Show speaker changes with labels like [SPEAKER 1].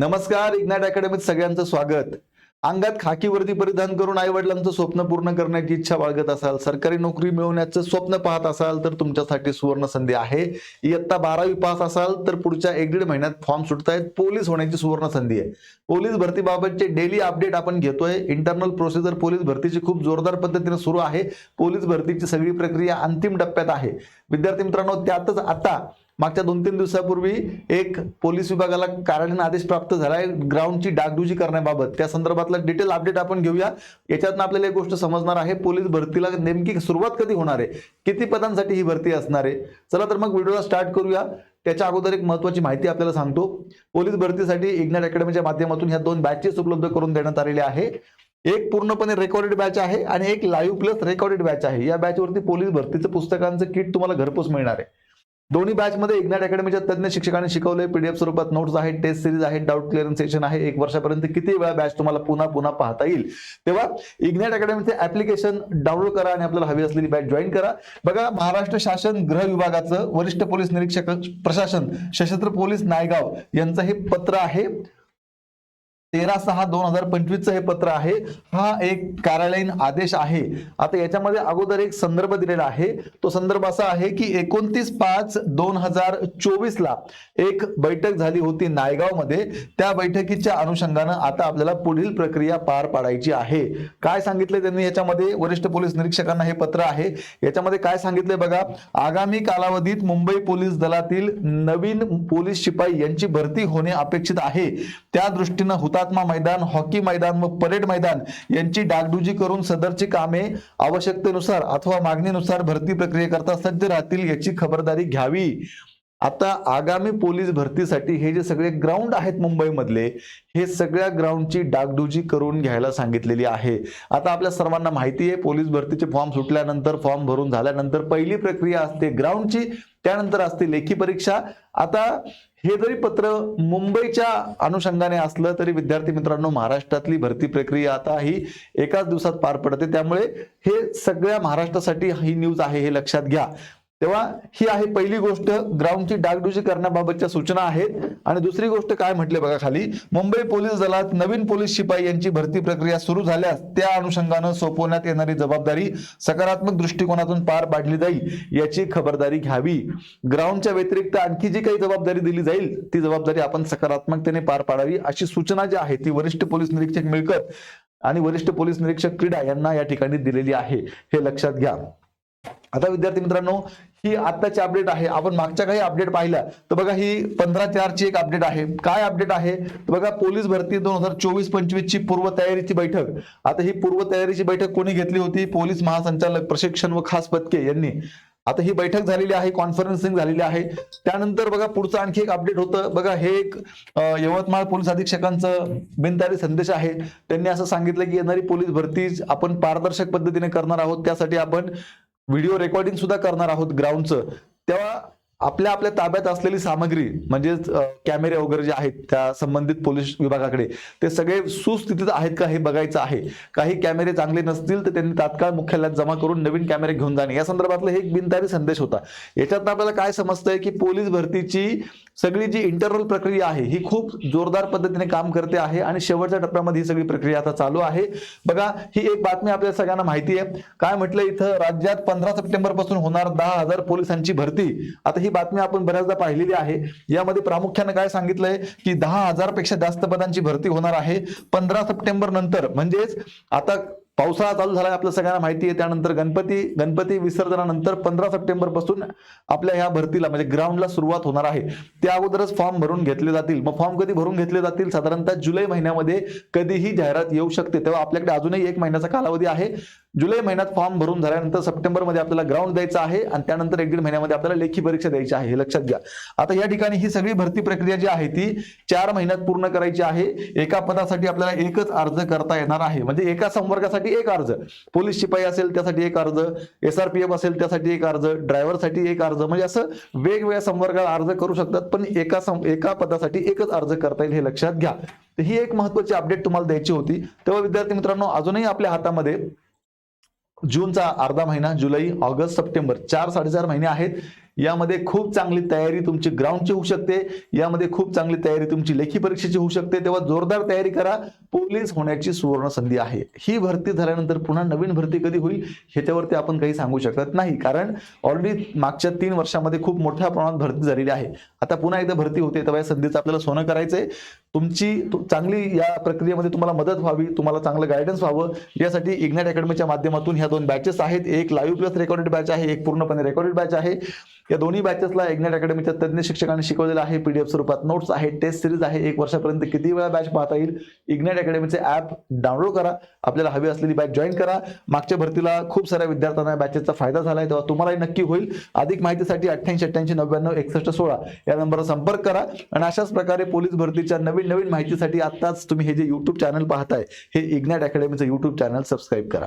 [SPEAKER 1] नमस्कार इग्नाट अकॅडमीत सगळ्यांचं स्वागत. अंगात खाकी वर्दी परिधान करून आई वडिलांचं स्वप्न पूर्ण करण्याची इच्छा बाळगत असाल सरकारी नोकरी मिळवण्याचं स्वप्न पाहत असाल तर तुमच्यासाठी सुवर्ण संधी आहे. इयत्ता बारावी पास असाल तर पुढच्या एक दीड महिन्यात फॉर्म सुटतायत. पोलीस होण्याची सुवर्ण संधी आहे. पोलीस भरतीबाबतचे डेली अपडेट आपण घेतोय. इंटरनल प्रोसिजर पोलीस भरतीची खूप जोरदार पद्धतीने सुरू आहे. पोलीस भरतीची सगळी प्रक्रिया अंतिम टप्प्यात आहे. विद्यार्थी मित्रांनो त्यातच आता मागच्या दोन तीन दिवसापूर्वी एक पोलीस विभागाला कार्यालयीन आदेश प्राप्त झालाय. ग्राउंडची डागडुजी करण्याबाबत. त्या संदर्भातला डिटेल अपडेट आपण घेऊया. याच्यातनं आपल्याला एक गोष्ट समजणार आहे. पोलीस भरतीला नेमकी सुरुवात कधी होणार आहे? किती पदांसाठी ही भरती असणार आहे? चला तर मग व्हिडिओला स्टार्ट करूया. त्याच्या अगोदर एक महत्वाची माहिती आपल्याला सांगतो. पोलीस भरतीसाठी इग्नॅट अकॅडमीच्या माध्यमातून ह्या दोन बॅचेस उपलब्ध करून देण्यात आलेले आहे. एक पूर्णपणे रेकॉर्डेड बॅच आहे आणि एक लाईव्ह प्लस रेकॉर्डेड बॅच आहे. या बॅचवरती पोलीस भरतीचं पुस्तकांचं किट तुम्हाला घरपोच मिळणार आहे. दोन्ही बॅचमध्ये इग्नाट अकॅडमीच्या तज्ञ शिक्षकांनी शिकवले. पीडीएफ स्वरूपात नोट्स आहेत टेस्ट सिरीज आहेत डाऊट क्लिअरन्स सेशन आहे. एक वर्षापर्यंत किती वेळा बॅच तुम्हाला पुन्हा पुन्हा पाहता येईल? तेव्हा इग्नाट अकॅडमीचे ऍप्लिकेशन डाउनलोड करा आणि आपल्याला हवी असलेली बॅच जॉईन करा. बघा महाराष्ट्र शासन गृह विभागाचं वरिष्ठ पोलीस निरीक्षक प्रशासन सशस्त्र पोलीस नायगाव यांचं हे पत्र आहे. तेरा सहा दोन हजार पंचवीसचं हे पत्र आहे. हा एक कार्यालयीन आदेश आहे. आता याच्यामध्ये अगोदर एक संदर्भ दिलेला आहे. तो संदर्भ असा आहे की एकोणतीस पाच दोन हजार चोवीस ला एक बैठक झाली होती नायगावमध्ये त्या बैठकीच्या अनुषंगानं आता आपल्याला पुढील प्रक्रिया पार पाडायची आहे. काय सांगितले त्यांनी याच्यामध्ये? वरिष्ठ पोलीस निरीक्षकांना हे पत्र आहे. याच्यामध्ये काय सांगितले बघा? आगामी कालावधीत मुंबई पोलीस दलातील नवीन पोलीस शिपाई यांची भरती होणे अपेक्षित आहे. त्या दृष्टीनं हुतात्मा मैदान हॉकी मैदान व परेड मैदान यांची डागडुजी करून सदरची कामे आवश्यकतेनुसार अथवा मागणीनुसार भरती प्रक्रियेकरता सज्ज राहतील याची खबरदारी घ्यावी. आता आगामी पोलीस भरतीसाठी हे जे सगळे ग्राउंड आहेत मुंबईमधले हे सगळ्या ग्राउंडची डागडुजी करून घ्यायला सांगितलेली आहे. आता आपल्या सर्वांना माहिती आहे पोलीस भरतीचे फॉर्म सुटल्यानंतर फॉर्म भरून झाल्यानंतर पहिली प्रक्रिया असते ग्राउंडची त्यानंतर असते लेखी परीक्षा. आता हे जरी पत्र मुंबईच्या अनुषंगाने असलं तरी विद्यार्थी मित्रांनो महाराष्ट्रातली भरती प्रक्रिया आता ही एकाच दिवसात पार पडते. त्यामुळे हे सगळ्या महाराष्ट्रासाठी ही न्यूज आहे हे लक्षात घ्या. तेव्हा ही आहे पहिली गोष्ट ग्राउंडची डागडुजी करण्याबाबतच्या सूचना आहेत. आणि दुसरी गोष्ट काय म्हटले बघा खाली मुंबई पोलीस दलात नवीन पोलीस शिपाई यांची भरती प्रक्रिया सुरू झाल्यास त्या अनुषंगानं सोपवण्यात येणारी जबाबदारी सकारात्मक दृष्टिकोनातून पार पाडली जाईल याची खबरदारी घ्यावी. ग्राउंडच्या व्यतिरिक्त आणखी जी काही जबाबदारी दिली जाईल ती जबाबदारी आपण सकारात्मकतेने पार पाडावी अशी सूचना जी आहे ती वरिष्ठ पोलीस निरीक्षक मिळकत आणि वरिष्ठ पोलीस निरीक्षक क्रीडा यांना या ठिकाणी दिलेली आहे. हे लक्षात घ्या. आता विद्यार्थी मित्रांनो ही आत्ताची अपडेट आहे. आपण मागच्या काही अपडेट पाहिल्या. तर बघा ही पंधरा चारची एक अपडेट आहे. काय अपडेट आहे? तर बघा पोलीस भरती दोन हजार चोवीस पंचवीस ची पूर्व तयारीची बैठक. आता ही पूर्व तयारीची बैठक कोणी घेतली होती? पोलीस महासंचालक प्रशिक्षण व खास पदके यांनी. आता ही बैठक झालेली आहे कॉन्फरन्सिंग झालेली आहे. त्यानंतर बघा पुढचं आणखी एक अपडेट होतं. बघा हे एक यवतमाळ पोलीस अधीक्षकांचं बिनतारी संदेश आहे. त्यांनी असं सांगितलं की येणारी पोलीस भरती आपण पारदर्शक पद्धतीने करणार आहोत. त्यासाठी आपण व्हिडिओ रेकॉर्डिंग सुद्धा करणार आहोत ग्राउंडचं. तेव्हा आपल्या आपल्या ताब्यात असलेली सामग्री म्हणजेच कॅमेरे वगैरे जे आहेत त्या संबंधित पोलीस विभागाकडे ते सगळे सुस्थितीत आहेत का हे बघायचं आहे. काही कॅमेरे चांगले नसतील तर त्यांनी तात्काळ मुख्यालयात जमा करून नवीन कॅमेरे घेऊन जाणे. या संदर्भातला एक बिनतारी संदेश होता. याच्यात आपल्याला काय समजतंय की पोलीस भरतीची सगळी जी इंटरनल प्रक्रिया आहे ही खूप जोरदार पद्धतीने काम करते आहे आणि शेवटच्या टप्प्यामध्ये ही सगळी प्रक्रिया आता चालू आहे. बघा ही एक बातमी आपल्या सगळ्यांना माहिती आहे. काय म्हटलं इथं? राज्यात पंधरा सप्टेंबरपासून होणार दहा हजार पोलिसांची भरती. आता ही बातमी आपण बऱ्याचदा पाहिलेली आहे. यामध्ये प्रामुख्याने काय सांगितलंय की दहा हजारपेक्षा जास्त पदांची भरती होणार आहे. पंधरा सप्टेंबर नंतर म्हणजेच आता पावसाळा चालू झाला आपल्या सगळ्यांना माहिती आहे. त्यानंतर गणपती गणपती विसर्जनानंतर पंधरा सप्टेंबरपासून आपल्या ह्या भरतीला म्हणजे ग्राउंडला सुरुवात होणार आहे. त्या अगोदरच फॉर्म भरून घेतले जातील. मग फॉर्म कधी भरून घेतले जातील? साधारणतः जुलै महिन्यामध्ये कधीही जाहिरात येऊ शकते. तेव्हा आपल्याकडे अजूनही एक महिन्याचा कालावधी आहे. जुलै महिन्यात फॉर्म भरून झाल्यानंतर सप्टेंबरमध्ये आपल्याला ग्राउंड द्यायचा आहे आणि त्यानंतर एक दीड महिन्यामध्ये आपल्याला लेखी परीक्षा द्यायची आहे हे लक्षात घ्या. आता या ठिकाणी ही सगळी भरती प्रक्रिया जी आहे ती चार महिन्यात पूर्ण करायची आहे. एका पदासाठी आपल्याला एकच अर्ज करता येणार आहे. म्हणजे एका संवर्गासाठी एक अर्ज. पोलीस शिपाई असेल त्यासाठी एक अर्ज एसआरपीएफ असेल त्यासाठी एक अर्ज ड्रायव्हरसाठी एक अर्ज. म्हणजे असं वेगवेगळ्या संवर्गाला अर्ज करू शकतात पण एका एका पदासाठी एकच अर्ज करता येईल हे लक्षात घ्या. तर ही एक महत्वाची अपडेट तुम्हाला द्यायची होती. तेव्हा विद्यार्थी मित्रांनो अजूनही आपल्या हातामध्ये जूनचा अर्धा महिना जुलै ऑगस्ट सप्टेंबर चार साडेचार महिने आहेत. यामध्ये खूप चांगली तयारी तुमची ग्राउंडची होऊ शकते. यामध्ये खूप चांगली तयारी तुमची लेखी परीक्षेची होऊ शकते. तेव्हा जोरदार तयारी करा. पोलीस होण्याची सुवर्ण संधी आहे. ही भरती झाल्यानंतर पुन्हा नवीन भरती कधी होईल ह्याच्यावरती आपण काही सांगू शकत नाही. कारण ऑलरेडी मागच्या तीन वर्षामध्ये खूप मोठ्या प्रमाणात भरती झालेली आहे. आता पुन्हा एकदा भरती होते तेव्हा या संधीचं आपल्याला सोनं करायचंय. तुमची चांगली या प्रक्रियेमध्ये तुम्हाला मदत व्हावी तुम्हाला चांगलं गायडन्स व्हावं. यासाठी इग्नाइट अकॅडमीच्या माध्यमातून ह्या दोन बॅचेस आहेत. एक लाईव्ह प्लस रेकॉर्डेड बॅच आहे एक पूर्णपणे रेकॉर्डेड बॅच आहे. या दोन्ही बॅचेसला इग्नाइट अकॅडमीच्या तज्ज्ञ शिक्षकांनी शिकवलेलं आहे पीडीएफ स्वरूपात. नोट्स आहे टेस्ट सिरीज आहे. एक वर्षापर्यंत किती वेळा बॅच पाहता येईल? इग्नेट अकॅडमीचे ॲप डाउनलोड करा. आपल्याला हवी असलेली बॅच जॉईन करा. मागच्या भरतीला खूप साऱ्या विद्यार्थ्यांना बॅचेसचा फायदा झाला आहे तेव्हा तुम्हालाही नक्की होईल. अधिक माहितीसाठी अठ्ठ्याऐंशी अठ्ठ्याऐंशी नव्याण्णव एकसष्ट सोळा या नंबरवर संपर्क करा. आणि अशाच प्रकारे पोलीस भरतीच्या नवीन नवीन माहितीसाठी आत्ताच तुम्ही हे जे यूट्यूब चॅनल पाहताय हे इग्नेट अकॅडमीचं यूट्यूब चॅनल सबस्क्राईब करा.